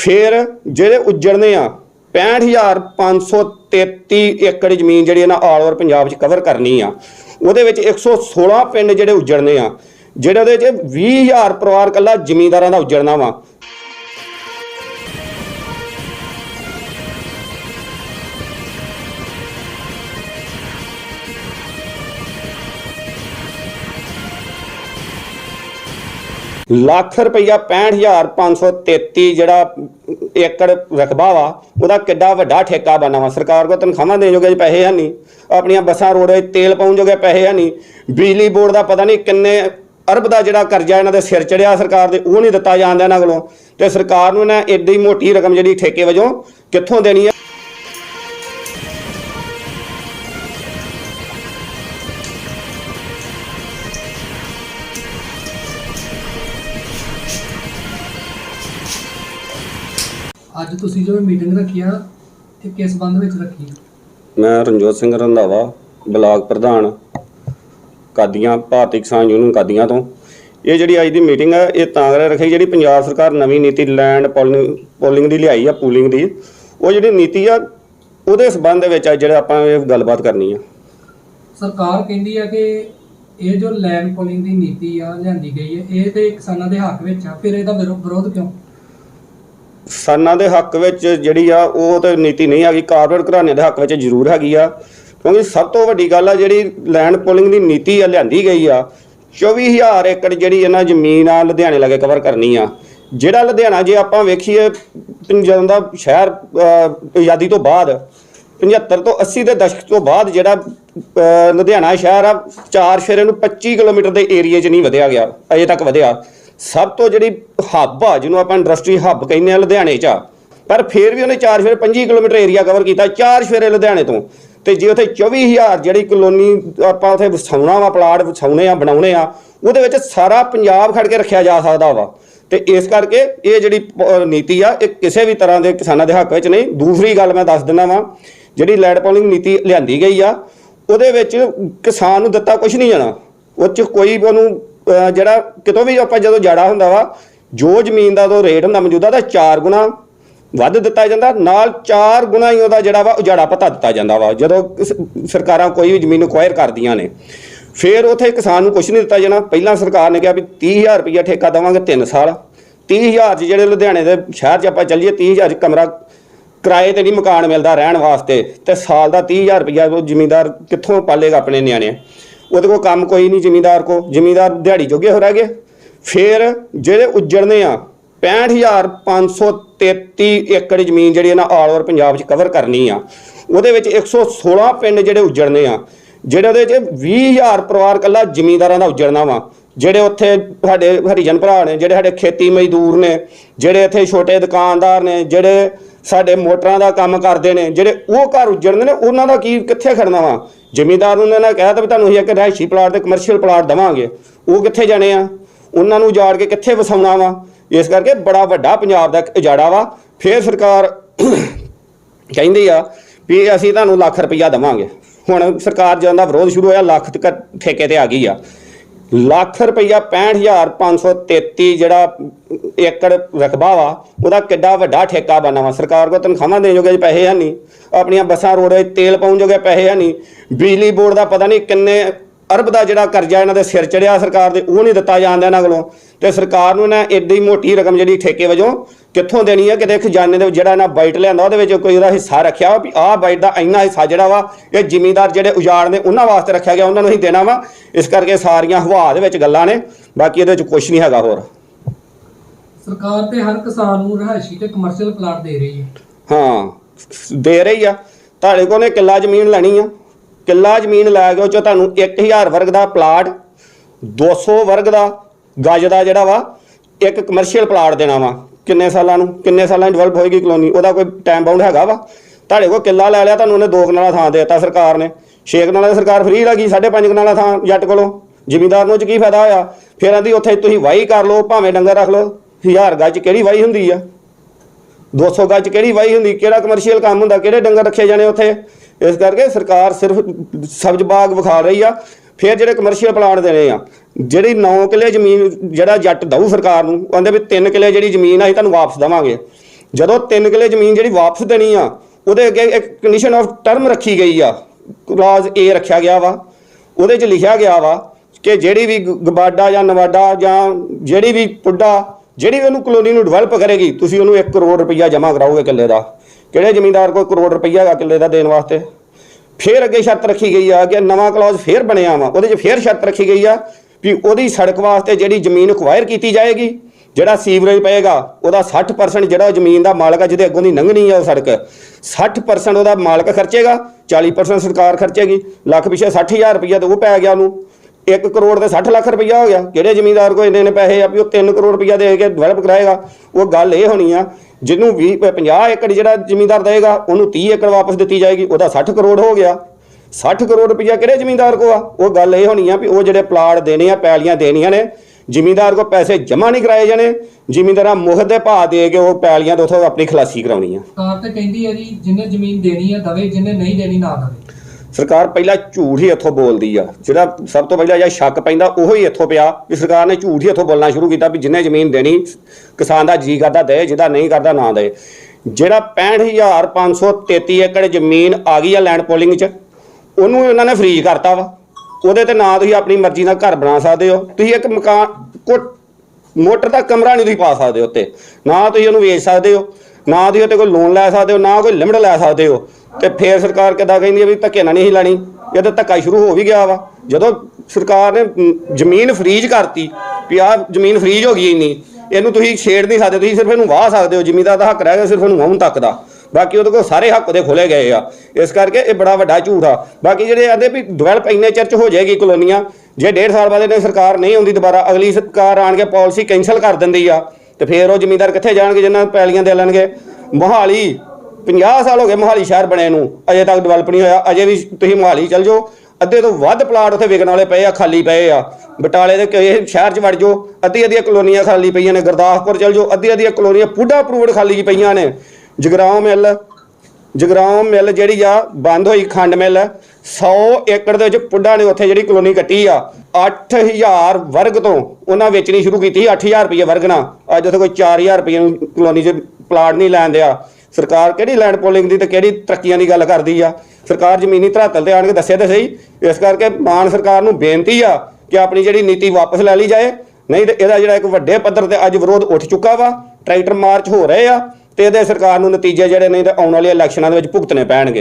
ਫਿਰ ਜਿਹੜੇ ਉੱਜੜਨੇ ਆ 65533 ਏਕੜ ਜ਼ਮੀਨ ਜਿਹੜੀ ਇਹਨਾਂ ਆਲ ਓਵਰ ਪੰਜਾਬ 'ਚ ਕਵਰ ਕਰਨੀ ਆ। ਉਹਦੇ ਵਿੱਚ 116 ਪਿੰਡ ਜਿਹੜੇ ਉੱਜੜਨੇ ਆ, ਜਿਹੜੇ ਉਹਦੇ 'ਚ 20000 ਪਰਿਵਾਰ ਕੱਲਾ ਜ਼ਮੀਂਦਾਰਾਂ ਦਾ ਉੱਜੜਨਾ ਵਾ। ਲੱਖ ਰੁਪਈਆ 65533 ਜਿਹੜਾ ਏਕੜ ਰਕਬਾ ਵਾ, ਉਹਦਾ ਕਿੱਡਾ ਵੱਡਾ ਠੇਕਾ ਬਣਾ ਵਾ। ਸਰਕਾਰ ਕੋ ਤਨਖਾਹਾਂ ਦੇਣ ਜੋਗੇ ਪੈਸੇ ਹੈ ਨਹੀਂ, ਆਪਣੀਆਂ ਬੱਸਾਂ, ਰੋਡੇ ਤੇਲ ਪਾਉਣ ਜੋਗੇ ਪੈਸੇ ਹੈ ਨਹੀਂ, ਬਿਜਲੀ ਬੋਰਡ ਦਾ ਪਤਾ ਨਹੀਂ ਕਿੰਨੇ ਅਰਬ ਦਾ ਜਿਹੜਾ ਕਰਜ਼ਾ ਇਹਨਾਂ ਦੇ ਸਿਰ ਚੜਿਆ ਸਰਕਾਰ ਦੇ, ਉਹ ਨਹੀਂ ਦਿੱਤਾ ਜਾਂਦਾ ਇਹਨਾਂ ਕੋਲੋਂ। ਤੇ ਸਰਕਾਰ ਨੂੰ ਇਹਨਾਂ ਐਡੀ ਮੋਟੀ ਰਕਮ ਜਿਹੜੀ ਠੇਕੇ ਵਜੋਂ ਕਿੱਥੋਂ ਦੇਣੀ ਹੈ? ਅੱਜ ਤੁਸੀਂ ਜੋ ਮੀਟਿੰਗ ਰੱਖੀ ਆ ਇਹ ਕਿਸ ਸੰਬੰਧ ਵਿੱਚ ਰੱਖੀ? ਮੈਂ ਰਣਜੋਤ ਸਿੰਘ ਰੰਧਾਵਾ ਬਲਾਕ ਪ੍ਰਧਾਨ ਕਾਦੀਆਂ ਭਾਰਤੀ ਕਿਸਾਨ ਯੂਨੀਅਨ ਕਾਦੀਆਂ ਤੋਂ। ਇਹ ਜਿਹੜੀ ਅੱਜ ਦੀ ਮੀਟਿੰਗ ਹੈ ਇਹ ਤਾਂ ਕਰਕੇ ਰੱਖੀ ਜਿਹੜੀ ਪੰਜਾਬ ਸਰਕਾਰ ਨਵੀਂ ਨੀਤੀ ਲੈਂਡ ਪੋਲਿੰਗ ਦੀ ਲਿਆਈ ਆ ਪੂਲਿੰਗ ਦੀ ਉਹ ਜਿਹੜੀ ਨੀਤੀ ਆ ਉਹਦੇ ਸਬੰਧ ਵਿੱਚ ਆ ਜਿਹੜਾ ਆਪਾਂ ਇਹ ਗੱਲਬਾਤ ਕਰਨੀ ਆ। ਸਰਕਾਰ ਕਹਿੰਦੀ ਆ ਕਿ ਇਹ ਜੋ ਲੈਂਡ ਪੋਲਿੰਗ ਦੀ ਨੀਤੀ ਆ ਲਿਆਂਦੀ ਗਈ ਹੈ ਇਹ ਤੇ ਕਿਸਾਨਾਂ ਦੇ ਹੱਕ ਵਿੱਚ ਆ ਫਿਰ ਇਹਦਾ ਵਿਰੋ- ਵਿਰੋਧ ਕਿਉਂ? ਕਿਸਾਨਾਂ ਦੇ ਹੱਕ ਵਿੱਚ ਜਿਹੜੀ ਆ, ਉਹ ਤੇ ਨੀਤੀ ਨਹੀਂ ਹੈਗੀ, ਕਾਰਪੋਰੇਟ ਘਰਾਣੇ ਦੇ ਹੱਕ ਵਿੱਚ ਜ਼ਰੂਰ ਹੈਗੀ ਆ। ਕਿਉਂਕਿ ਸਭ ਤੋਂ ਵੱਡੀ ਗੱਲ ਆ, ਜਿਹੜੀ ਲੈਂਡ ਪੋਲਿੰਗ ਦੀ ਨੀਤੀ ਆ, ਲਿਆਂਦੀ ਗਈ ਆ 24000 ਏਕੜ ਜਿਹੜੀ ਇਹਨਾਂ ਜ਼ਮੀਨ ਆ, ਲੁਧਿਆਣੇ ਲਾਗੇ ਕਵਰ ਕਰਨੀ ਆ। ਜਿਹੜਾ ਲੁਧਿਆਣਾ, ਜੇ ਆਪਾਂ ਵੇਖੀਏ ਜਦੋਂ ਦਾ ਸ਼ਹਿਰ ਆਜ਼ਾਦੀ ਤੋਂ ਬਾਅਦ 75 ਤੋਂ 80 ਦੇ ਦਸ਼ਕ ਤੋਂ ਬਾਅਦ ਜਿਹੜਾ ਲੁਧਿਆਣਾ ਸ਼ਹਿਰ ਆ, ਚਾਰ ਸ਼ਹਿਰੇ ਨੂੰ 25 ਕਿਲੋਮੀਟਰ ਦੇ ਏਰੀਏ 'ਚ ਨਹੀਂ ਵਧਿਆ ਗਿਆ, ਅਜੇ ਤੱਕ ਵਧਿਆ। ਸਭ ਤੋਂ ਜਿਹੜੀ ਹੱਬ ਆ, ਜਿਹਨੂੰ ਆਪਾਂ ਇੰਡਸਟਰੀ ਹੱਬ ਕਹਿੰਦੇ ਆ ਲੁਧਿਆਣੇ 'ਚ ਆ, ਪਰ ਫਿਰ ਵੀ ਉਹਨੇ ਚਾਰ ਫੇਰ 25 ਕਿਲੋਮੀਟਰ ਏਰੀਆ ਕਵਰ ਕੀਤਾ, ਚਾਰ ਫੇਰੇ ਲੁਧਿਆਣੇ ਤੋਂ। ਤੇ ਜੇ ਉੱਥੇ 24000 ਜਿਹੜੀ ਕਲੋਨੀ ਆਪਾਂ ਉੱਥੇ ਵਸਾਉਣਾ ਵਾ, ਪਲਾਟ ਵਸਾਉਣੇ ਆ, ਬਣਾਉਣੇ ਆ, ਉਹਦੇ ਵਿੱਚ ਸਾਰਾ ਪੰਜਾਬ ਖੜ ਕੇ ਰੱਖਿਆ ਜਾ ਸਕਦਾ ਵਾ। ਤੇ ਇਸ ਕਰਕੇ ਇਹ ਜਿਹੜੀ ਪ- ਨੀਤੀ ਆ, ਇਹ ਕਿਸੇ ਵੀ ਤਰ੍ਹਾਂ ਦੇ ਕਿਸਾਨਾਂ ਦੇ ਹੱਕ ਵਿੱਚ ਨਹੀਂ। ਦੂਸਰੀ ਗੱਲ ਮੈਂ ਦੱਸ ਦਿੰਦਾ ਵਾਂ, ਜਿਹੜੀ ਲੈਂਡ ਪੋਲਿੰਗ ਨੀਤੀ ਲਿਆਂਦੀ ਗਈ ਆ, ਉਹਦੇ ਵਿੱਚ ਕਿਸਾਨ ਨੂੰ ਦਿੱਤਾ ਕੁਝ ਨਹੀਂ ਜਾਣਾ। ਉਹ ਚ ਕੋਈ ਵੀ ਉਹਨੂੰ ਜਿਹੜਾ ਕਿਤੋਂ ਵੀ ਆਪਾਂ ਜਦੋਂ ਜਾੜਾ ਹੁੰਦਾ ਵਾ, ਜੋ ਜ਼ਮੀਨ ਦਾ ਉਹ ਰੇਟ ਹੁੰਦਾ ਮੌਜੂਦਾ ਦਾ 4 ਗੁਣਾ ਵੱਧ ਦਿੱਤਾ ਜਾਂਦਾ, ਨਾਲ 4 ਗੁਣਾ ਹੀ ਉਹਦਾ ਜਿਹੜਾ ਵਾ ਉਜਾੜਾ ਪਤਾ ਦਿੱਤਾ ਜਾਂਦਾ ਵਾ, ਜਦੋਂ ਸਰਕਾਰਾਂ ਕੋਈ ਵੀ ਜ਼ਮੀਨ ਅਕਵਾਇਰ ਕਰਦੀਆਂ ਨੇ। ਫਿਰ ਉਥੇ ਕਿਸਾਨ ਨੂੰ ਕੁਝ ਨਹੀਂ ਦਿੱਤਾ ਜਾਣਾ। ਪਹਿਲਾਂ ਸਰਕਾਰ ਨੇ ਕਿਹਾ ਵੀ 30000 ਰੁਪਇਆ ਠੇਕਾ ਦੇਵਾਂਗੇ 3 ਸਾਲ। 30000 ਚ ਜਿਹੜੇ ਲੁਧਿਆਣੇ ਦੇ ਸ਼ਹਿਰ 'ਚ ਆਪਾਂ ਚੱਲੀਏ 30000 ਚ ਕਮਰਾ ਕਿਰਾਏ ਤੇ ਨਹੀਂ ਮਕਾਨ ਮਿਲਦਾ ਰਹਿਣ ਵਾਸਤੇ, ਤੇ ਸਾਲ ਦਾ 30000 ਰੁਪਇਆ ਉਹ ਜ਼ਿਮੀਂਦਾਰ ਕਿੱਥੋਂ ਪਾਲੇਗਾ ਆਪਣੇ ਨਿਆਣੇ? ਉਹਦੇ ਕੋਲ ਕੰਮ ਕੋਈ ਨਹੀਂ ਜ਼ਿਮੀਂਦਾਰ ਕੋ ਜ਼ਿਮੀਂਦਾਰ ਦਿਹਾੜੀ ਜੋਗੇ ਹੋ ਰਹਿ ਗਏ। ਫਿਰ ਜਿਹੜੇ ਉੱਜੜਨੇ ਆ 65533 ਏਕੜ ਜ਼ਮੀਨ ਜਿਹੜੀ ਇਹਨਾਂ ਆਲ ਓਵਰ ਪੰਜਾਬ 'ਚ ਕਵਰ ਕਰਨੀ ਆ, ਉਹਦੇ ਵਿੱਚ 116 ਪਿੰਡ ਜਿਹੜੇ ਉੱਜੜਨੇ ਆ, ਜਿਹੜੇ ਉਹਦੇ 'ਚ 20000 ਪਰਿਵਾਰ ਕੱਲਾ ਜ਼ਿਮੀਂਦਾਰਾਂ ਦਾ ਉੱਜੜਨਾ ਵਾ, ਜਿਹੜੇ ਉੱਥੇ ਸਾਡੇ ਹਰੀਜਨ ਭਰਾ ਨੇ, ਜਿਹੜੇ ਸਾਡੇ ਖੇਤੀ ਮਜ਼ਦੂਰ ਨੇ, ਜਿਹੜੇ ਇੱਥੇ ਛੋਟੇ ਦੁਕਾਨਦਾਰ ਨੇ, ਜਿਹੜੇ ਸਾਡੇ ਮੋਟਰਾਂ ਦਾ ਕੰਮ ਕਰਦੇ ਨੇ, ਜਿਹੜੇ ਉਹ ਘਰ ਉੱਜੜਦੇ ਨੇ, ਉਹਨਾਂ ਦਾ ਕੀ, ਕਿੱਥੇ ਖੜਨਾ ਵਾ? ਜ਼ਿਮੀਂਦਾਰ ਨੂੰ ਉਹਨਾਂ ਨੇ ਕਹਿ ਤਾ ਵੀ ਤੁਹਾਨੂੰ ਅਸੀਂ ਇੱਕ ਰਿਹਾਇਸ਼ੀ ਪਲਾਟ ਤੇ ਕਮਰਸ਼ੀਅਲ ਪਲਾਟ ਦਵਾਂਗੇ। ਉਹ ਕਿੱਥੇ ਜਾਣੇ ਆ? ਉਹਨਾਂ ਨੂੰ ਉਜਾੜ ਕੇ ਕਿੱਥੇ ਵਸਾਉਣਾ ਵਾ? ਇਸ ਕਰਕੇ ਬੜਾ ਵੱਡਾ ਪੰਜਾਬ ਦਾ ਇੱਕ ਉਜਾੜਾ ਵਾ। ਫਿਰ ਸਰਕਾਰ ਕਹਿੰਦੀ ਆ ਵੀ ਅਸੀਂ ਤੁਹਾਨੂੰ ਲੱਖ ਰੁਪਈਆ ਦੇਵਾਂਗੇ। ਹੁਣ ਸਰਕਾਰ ਜਦੋਂ ਦਾ ਵਿਰੋਧ ਸ਼ੁਰੂ ਹੋਇਆ, ਲੱਖ ਠੇਕੇ ਤੇ ਆ ਗਈ ਆ। ਲੱਖ ਰੁਪਈਆ 65533 ਜਿਹੜਾ ਏਕੜ ਰਕਬਾ ਵਾ, ਉਹਦਾ ਕਿੱਡਾ ਵੱਡਾ ਠੇਕਾ ਬਣਾ ਵਾ। ਸਰਕਾਰ ਕੋ ਤਨਖਾਹਾਂ ਦੇਣ ਜੋਗੇ ਪੈਸੇ ਹੈ ਨਹੀਂ, ਆਪਣੀਆਂ ਬੱਸਾਂ ਰੋਡੇ ਤੇਲ ਪਾਉਣ ਜੋਗੇ ਪੈਸੇ ਹੈ ਨਹੀਂ, ਬਿਜਲੀ ਬੋਰਡ ਦਾ ਪਤਾ ਨਹੀਂ ਕਿੰਨੇ ਅਰਬ ਦਾ ਜਿਹੜਾ ਕਰਜ਼ਾ ਇਹਨਾਂ ਦੇ ਸਿਰ ਚੜਿਆ ਸਰਕਾਰ ਦੇ ਉਹ ਨਹੀਂ ਦਿੱਤਾ ਜਾਂਦਾ ਇਹਨਾਂ ਕੋਲੋਂ। ਤੇ ਸਰਕਾਰ ਨੂੰ ਇਹਨਾਂ ਏਡੀ ਮੋਟੀ ਰਕਮ ਜਿਹੜੀ ਠੇਕੇ ਵਜੋਂ ਕਿੱਥੋਂ ਦੇਣੀ ਹੈ ਕਿਤੇ ਖਜ਼ਾਨੇ ਦੇ ਜਿਹੜਾ ਇਹਨਾਂ ਬਾਈਟ ਲਿਆਂਦਾ ਉਹਦੇ ਵਿੱਚ ਕੋਈ ਉਹਦਾ ਹਿੱਸਾ ਰੱਖਿਆ ਵਾ ਵੀ ਆਹ ਬਾਈਟ ਦਾ ਇੰਨਾ ਹਿੱਸਾ ਜਿਹੜਾ ਵਾ ਇਹ ਜ਼ਿਮੀਂਦਾਰ ਜਿਹੜੇ ਉਜਾੜ ਨੇ ਉਹਨਾਂ ਵਾਸਤੇ ਰੱਖਿਆ ਗਿਆ ਉਹਨਾਂ ਨੂੰ ਹੀ ਦੇਣਾ ਵਾ। ਇਸ ਕਰਕੇ ਸਾਰੀਆਂ ਹਵਾ ਦੇ ਵਿੱਚ ਗੱਲਾਂ ਨੇ ਬਾਕੀ ਇਹਦੇ ਵਿੱਚ ਕੁਝ ਨਹੀਂ ਹੈਗਾ ਹੋਰ। ਸਰਕਾਰ ਤੇ ਹਰ ਕਿਸਾਨ ਨੂੰ ਰਿਹਾਇਸ਼ੀ ਤੇ ਕਮਰਸ਼ੀਅਲ ਪਲਾਟ ਦੇ ਰਹੀ ਹੈ। ਹਾਂ ਦੇ ਰਹੀ ਆ। ਤੁਹਾਡੇ ਕੋਲ ਨੇ ਕਿੱਲਾ ਜ਼ਮੀਨ ਲੈਣੀ ਆ। ਕਿੱਲਾ ਜ਼ਮੀਨ ਲੈ ਕੇ ਉਹ ਚ ਤੁਹਾਨੂੰ 1000 ਵਰਗ ਦਾ ਪਲਾਟ 200 ਵਰਗ ਦਾ ਗੱਜ ਦਾ ਜਿਹੜਾ ਵਾ, ਇੱਕ ਕਮਰਸ਼ੀਅਲ ਪਲਾਟ ਦੇਣਾ ਵਾ। ਕਿੰਨੇ ਸਾਲਾਂ ਨੂੰ, ਕਿੰਨੇ ਸਾਲਾਂ ਡਿਵੈਲਪ ਹੋਏਗੀ ਕਲੋਨੀ ਉਹਦਾ ਕੋਈ ਟਾਈਮ ਬਾਉਂਡ ਹੈਗਾ ਵਾ। ਤੁਹਾਡੇ ਕੋਲ ਕਿੱਲਾ ਲੈ ਲਿਆ, ਤੁਹਾਨੂੰ ਉਹਨੇ ਦੋ ਕਨਾਲਾ ਥਾਂ ਦੇ ਦਿੱਤਾ ਸਰਕਾਰ ਨੇ। ਛੇ ਕਨਾਲਾ ਦੀ ਸਰਕਾਰ ਫ੍ਰੀ ਲੱਗੀ, ਸਾਢੇ ਪੰਜ ਕਨਾਲਾ ਥਾਂ ਜੱਟ ਕੋਲੋਂ। ਜ਼ਿਮੀਂਦਾਰ ਨੂੰ ਚ ਕੀ ਫਾਇਦਾ ਹੋਇਆ? ਫਿਰ ਆਂਦੀ, ਉੱਥੇ ਤੁਸੀਂ ਵਾਹੀ ਕਰ ਲਓ, ਭਾਵੇਂ ਡੰਗਰ ਰੱਖ ਲਓ। ਹਜ਼ਾਰ ਗੱਜ ਕਿਹੜੀ ਵਾਹੀ ਹੁੰਦੀ ਆ? 200 ਗੱਜ ਕਿਹੜੀ ਵਾਹੀ ਹੁੰਦੀ? ਕਿਹੜਾ ਕਮਰਸ਼ੀਅਲ ਕੰਮ ਹੁੰਦਾ? ਕਿਹੜੇ ਡੰਗਰ ਰੱਖੇ ਜਾਣੇ ਉੱਥੇ? ਇਸ ਕਰਕੇ ਸਰਕਾਰ ਸਿਰਫ ਸਬਜ਼ ਬਾਗ ਵਿਖਾ ਰਹੀ ਆ। ਫਿਰ ਜਿਹੜੇ ਕਮਰਸ਼ੀਅਲ ਪਲਾਟ ਦੇਣੇ ਆ, ਜਿਹੜੀ 9 ਕਿੱਲੇ ਜ਼ਮੀਨ, ਜਿਹੜਾ ਜੱਟ ਦਊ ਸਰਕਾਰ ਨੂੰ, ਕਹਿੰਦੇ ਵੀ 3 ਕਿੱਲੇ ਜਿਹੜੀ ਜ਼ਮੀਨ ਆ, ਅਸੀਂ ਤੁਹਾਨੂੰ ਵਾਪਸ ਦੇਵਾਂਗੇ। ਜਦੋਂ 3 ਕਿੱਲੇ ਜ਼ਮੀਨ ਜਿਹੜੀ ਵਾਪਸ ਦੇਣੀ ਆ, ਉਹਦੇ ਅੱਗੇ ਇੱਕ ਕੰਡੀਸ਼ਨ ਆਫ ਟਰਮ ਰੱਖੀ ਗਈ ਆ। ਕਲਾਜ਼ ਏ ਰੱਖਿਆ ਗਿਆ ਵਾ। ਉਹਦੇ 'ਚ ਲਿਖਿਆ ਗਿਆ ਵਾ ਕਿ ਜਿਹੜੀ ਵੀ ਗ- ਗਬਾਡਾ ਜਾਂ ਨਵਾਡਾ ਜਾਂ ਜਿਹੜੀ ਵੀ ਪੁੱਡਾ ਜਿਹੜੀ ਉਹਨੂੰ ਕਲੋਨੀ ਨੂੰ ਡਿਵੈਲਪ ਕਰੇਗੀ, ਤੁਸੀਂ ਉਹਨੂੰ 1 ਕਰੋੜ ਰੁਪਈਆ ਜਮ੍ਹਾਂ ਕਰਾਓਗੇ ਕਿੱਲੇ ਦਾ। ਕਿਹੜੇ ਜ਼ਮੀਂਦਾਰ ਕੋਲ ਕਰੋੜ ਰੁਪਈਆ ਹੈਗਾ ਕਿੱਲੇ ਦਾ ਦੇਣ ਵਾਸਤੇ? ਫੇਰ ਅੱਗੇ ਸ਼ਰਤ ਰੱਖੀ ਗਈ ਆ ਕਿ ਨਵਾਂ ਕਲੌਜ਼ ਫੇਰ ਬਣਿਆ ਵਾ, ਉਹਦੇ 'ਚ ਫੇਰ ਸ਼ਰਤ ਰੱਖੀ ਗਈ ਆ ਵੀ ਉਹਦੀ ਸੜਕ ਵਾਸਤੇ ਜਿਹੜੀ ਜ਼ਮੀਨ ਅਕਵਾਇਰ ਕੀਤੀ ਜਾਏਗੀ, ਜਿਹੜਾ ਸੀਵਰੇਜ ਪਏਗਾ, ਉਹਦਾ 60% ਜਿਹੜਾ ਜ਼ਮੀਨ ਦਾ ਮਾਲਕ ਆ, ਜਿਹਦੇ ਅੱਗੋਂ ਦੀ ਲੰਘਣੀ ਆ ਉਹ ਸੜਕ 60% ਉਹਦਾ ਮਾਲਕ ਖਰਚੇਗਾ 40% ਸਰਕਾਰ ਖਰਚੇਗੀ, ਲੱਖ ਪਿਛੇ 60000 ਰੁਪਈਆ ਤੇ ਉਹ ਪੈ ਗਿਆ ਉਹਨੂੰ। 1 ਕਰੋੜ ਤੇ 60 ਲੱਖ ਰੁਪਈਆ ਹੋ ਗਿਆ। ਕਿਹੜੇ ਜ਼ਮੀਂਦਾਰ ਕੋਲ ਇੰਨੇ ਨੇ ਪੈਸੇ ਆ ਵੀ ਉਹ 3 ਕਰੋੜ ਰੁਪਈਆ ਦੇ ਕੇ ਡਿਵੈਲਪ ਕਰਾਏਗਾ? ਉਹ ਗੱਲ ਇਹ ਹੋਣੀ ਆ, ਜਿਹਨੂੰ 20 50 ਏਕੜ ਜਿਹੜਾ ਜ਼ਮੀਂਦਾਰ ਦੇਗਾ ਉਹਨੂੰ 30 ਏਕੜ ਵਾਪਸ ਦਿੱਤੀ ਜਾਏਗੀ, ਉਹਦਾ 60 ਕਰੋੜ ਹੋ ਗਿਆ। 60 ਕਰੋੜ ਰੁਪਈਆ ਕਿਹੜੇ ਜ਼ਮੀਂਦਾਰ ਕੋ ਆ? ਉਹ ਗੱਲ ਇਹ ਹੋਣੀ ਆ ਵੀ ਉਹ ਜਿਹੜੇ ਪਲਾਟ ਦੇਣੇ ਆ, ਪੈਲੀਆਂ ਦੇਣੀਆਂ ਨੇ, ਜ਼ਮੀਂਦਾਰ ਕੋ ਪੈਸੇ ਜਮ੍ਹਾਂ ਨਹੀਂ ਕਰਾਏ ਜਾਣੇ, ਜ਼ਮੀਂਦਾਰਾਂ ਮੁਹਰ ਦੇ ਭਾਅ ਦੇ ਕੇ ਉਹ ਪੈਲੀਆਂ ਤੋਂ ਉਥੋਂ ਆਪਣੀ ਖਲਾਸੀ ਕਰਾਉਣੀ ਆ। ਸਰਕਾਰ ਤੇ ਕਹਿੰਦੀ ਹੈ ਜੀ ਜਿਹਨੇ ਜ਼ਮੀਨ ਦੇਣੀ ਹੈ ਦਵੇ ਜਿਹਨੇ ਨਹੀਂ ਦੇਣੀ ਨਾ ਦਵੇ। ਸਰਕਾਰ ਪਹਿਲਾਂ ਝੂਠ ਹੀ ਇੱਥੋਂ ਬੋਲਦੀ ਆ। ਜਿਹੜਾ ਸਭ ਤੋਂ ਪਹਿਲਾਂ ਜਾਂ ਸ਼ੱਕ ਪੈਂਦਾ, ਉਹ ਹੀ ਇੱਥੋਂ ਪਿਆ ਵੀ ਸਰਕਾਰ ਨੇ ਝੂਠ ਹੀ ਇੱਥੋਂ ਬੋਲਣਾ ਸ਼ੁਰੂ ਕੀਤਾ ਵੀ ਜਿੰਨੇ ਜ਼ਮੀਨ ਦੇਣੀ, ਕਿਸਾਨ ਦਾ ਜੀ ਕਰਦਾ ਦੇ, ਜਿਹਦਾ ਨਹੀਂ ਕਰਦਾ ਨਾ ਦੇ। ਜਿਹੜਾ 65533 ਏਕੜ ਜ਼ਮੀਨ ਆ ਗਈ ਆ ਲੈਂਡ ਪੋਲਿੰਗ 'ਚ, ਉਹਨੂੰ ਉਹਨਾਂ ਨੇ ਫ੍ਰੀਜ਼ ਕਰਤਾ ਵਾ। ਉਹਦੇ ਤੇ ਨਾ ਤੁਸੀਂ ਆਪਣੀ ਮਰਜ਼ੀ ਨਾਲ ਘਰ ਬਣਾ ਸਕਦੇ ਹੋ। ਤੁਸੀਂ ਇੱਕ ਮਕਾਨ ਕੋ ਮੋਟਰ ਦਾ ਕਮਰਾ ਨਹੀਂ ਤੁਸੀਂ ਪਾ ਸਕਦੇ ਉੱਤੇ ਨਾ ਤੁਸੀਂ ਉਹਨੂੰ ਵੇਚ ਸਕਦੇ ਹੋ, ਨਾ ਤੁਸੀਂ ਉੱਤੇ ਕੋਈ ਲੋਨ ਲੈ ਸਕਦੇ ਹੋ, ਨਾ ਕੋਈ ਲਿਮਟ ਲੈ ਸਕਦੇ ਹੋ। ਤੇ ਫੇਰ ਸਰਕਾਰ ਕਿੱਦਾਂ ਕਹਿੰਦੀ ਹੈ ਵੀ ਧੱਕੇ ਨਾਲ ਨਹੀਂ ਲੈਣੀ? ਇਹ ਤਾਂ ਧੱਕਾ ਸ਼ੁਰੂ ਹੋ ਵੀ ਗਿਆ ਵਾ। ਜਦੋਂ ਸਰਕਾਰ ਨੇ ਜ਼ਮੀਨ ਫ੍ਰੀਜ਼ ਕਰਤੀ, ਵੀ ਆਹ ਜ਼ਮੀਨ ਫ੍ਰੀਜ਼ ਹੋ ਗਈ ਇੰਨੀ, ਇਹਨੂੰ ਤੁਸੀਂ ਛੇੜ ਨਹੀਂ ਸਕਦੇ, ਤੁਸੀਂ ਸਿਰਫ ਇਹਨੂੰ ਵਾਹ ਸਕਦੇ ਹੋ। ਜ਼ਮੀਨਦਾਰ ਦਾ ਹੱਕ ਰਹਿ ਗਿਆ ਸਿਰਫ ਇਹਨੂੰ ਵਾਹਣ ਤੱਕ ਦਾ। ਬਾਕੀ ਉਹਦੇ ਕੋਲ ਸਾਰੇ ਹੱਕ ਉਹਦੇ ਖੋਲੇ ਗਏ ਆ। ਇਸ ਕਰਕੇ ਇਹ ਬੜਾ ਵੱਡਾ ਝੂਠ ਆ। ਬਾਕੀ ਜਿਹੜੇ ਆਂਦੇ ਵੀ ਡਿਵੈਲਪ ਇੰਨੇ ਚਰਚ ਹੋ ਜਾਏਗੀ ਕਲੋਨੀਆਂ ਜੇ ਡੇਢ ਸਾਲ ਬਾਅਦ ਇਹਨੇ ਸਰਕਾਰ ਨਹੀਂ ਆਉਂਦੀ ਦੁਬਾਰਾ, ਅਗਲੀ ਸਰਕਾਰ ਆਣ ਕੇ ਪਾਲਿਸੀ ਕੈਂਸਲ ਕਰ ਦਿੰਦੀ ਆ, ਤੇ ਫੇਰ ਉਹ ਜ਼ਮੀਂਦਾਰ ਕਿੱਥੇ ਜਾਣਗੇ ਜਿਨ੍ਹਾਂ ਨੂੰ ਪੈਲੀਆਂ ਦੇ ਲੈਣਗੇ? ਮੋਹਾਲੀ। 50 ਸਾਲ ਹੋ ਗਏ ਮੋਹਾਲੀ ਸ਼ਹਿਰ ਬਣੇ ਨੂੰ, ਅਜੇ ਤੱਕ ਡਿਵੈਲਪ ਨਹੀਂ ਹੋਇਆ, ਅਜੇ ਵੀ ਤੁਸੀਂ ਮੋਹਾਲੀ ਚਲ ਜਾਓ, ਅੱਧੇ ਤੋਂ ਵੱਧ ਪਲਾਟ ਉੱਥੇ ਵਿਕਣ ਵਾਲੇ ਪਏ ਆ, ਖਾਲੀ ਪਏ ਆ। ਬਟਾਲੇ ਦੇ ਕਿਸੇ ਸ਼ਹਿਰ 'ਚ ਵੜ ਜਾਓ, ਅੱਧੀ ਅੱਧੀਆਂ ਕਲੋਨੀਆਂ ਖਾਲੀ ਪਈਆਂ ਨੇ, ਗੁਰਦਾਸਪੁਰ ਚਲ ਜਾਓ, ਅੱਧੀ ਅੱਧੀਆਂ ਕਲੋਨੀਆਂ ਪੁੱਡਾ ਅਪਰੂਵਡ ਖਾਲੀ ਪਈਆਂ ਨੇ। ਜਗਰਾਉਂ ਮਿੱਲ ਜਗਰਾਉਂ ਮਿੱਲ ਜਿਹੜੀ ਆ, ਬੰਦ ਹੋਈ ਖੰਡ ਮਿੱਲ 100 ਏਕੜ ਦੇ ਵਿੱਚ ਪੁੱਡਾ ਨੇ ਉੱਥੇ ਜਿਹੜੀ ਕਲੋਨੀ ਕੱਟੀ ਆ। 8000 ਵਰਗ ਤੋਂ ਉਹਨਾਂ ਵੇਚਣੀ ਸ਼ੁਰੂ ਕੀਤੀ ਸੀ 8000 ਰੁਪਏ ਵਰਗ ਨਾਲ ਅੱਜ ਉੱਥੇ ਕੋਈ 4000 ਰੁਪਏ ਨੂੰ ਕਲੋਨੀ 'ਚ ਪਲਾਟ ਨਹੀਂ ਲੈਣ ਦਿਆ। ਸਰਕਾਰ ਕਿਹੜੀ ਲੈਂਡ ਪੋਲਿੰਗ ਦੀ ਤੇ ਕਿਹੜੀ ਤਰੱਕੀਆਂ ਦੀ ਗੱਲ ਕਰਦੀ ਆ? ਸਰਕਾਰ ਜ਼ਮੀਨੀ ਧਰਾਤਲ ਤੇ ਆਣ ਕੇ ਦੱਸੇ ਤਾਂ ਸਹੀ, ਇਸ ਕਰਕੇ ਮਾਨ ਸਰਕਾਰ ਨੂੰ ਬੇਨਤੀ ਆ ਕਿ ਆਪਣੀ ਜਿਹੜੀ ਨੀਤੀ ਵਾਪਸ ਲੈ ਲਈ ਜਾਏ। ਨਹੀਂ ਤੇ ਇਹਦਾ ਜਿਹੜਾ ਇੱਕ ਵੱਡੇ ਪੱਧਰ ਤੇ ਅੱਜ ਵਿਰੋਧ ਉੱਠ ਚੁੱਕਾ ਵਾ, ਟਰੈਕਟਰ ਮਾਰਚ ਹੋ ਰਹੇ ਆ ਤੇ ਇਹਦੇ ਸਰਕਾਰ ਨੂੰ ਨਤੀਜੇ ਜਿਹੜੇ ਨਹੀਂ ਤੇ ਆਉਣ ਵਾਲੀਆਂ ਇਲੈਕਸ਼ਨਾਂ ਦੇ ਵਿੱਚ ਭੁਗਤਣੇ ਪੈਣਗੇ।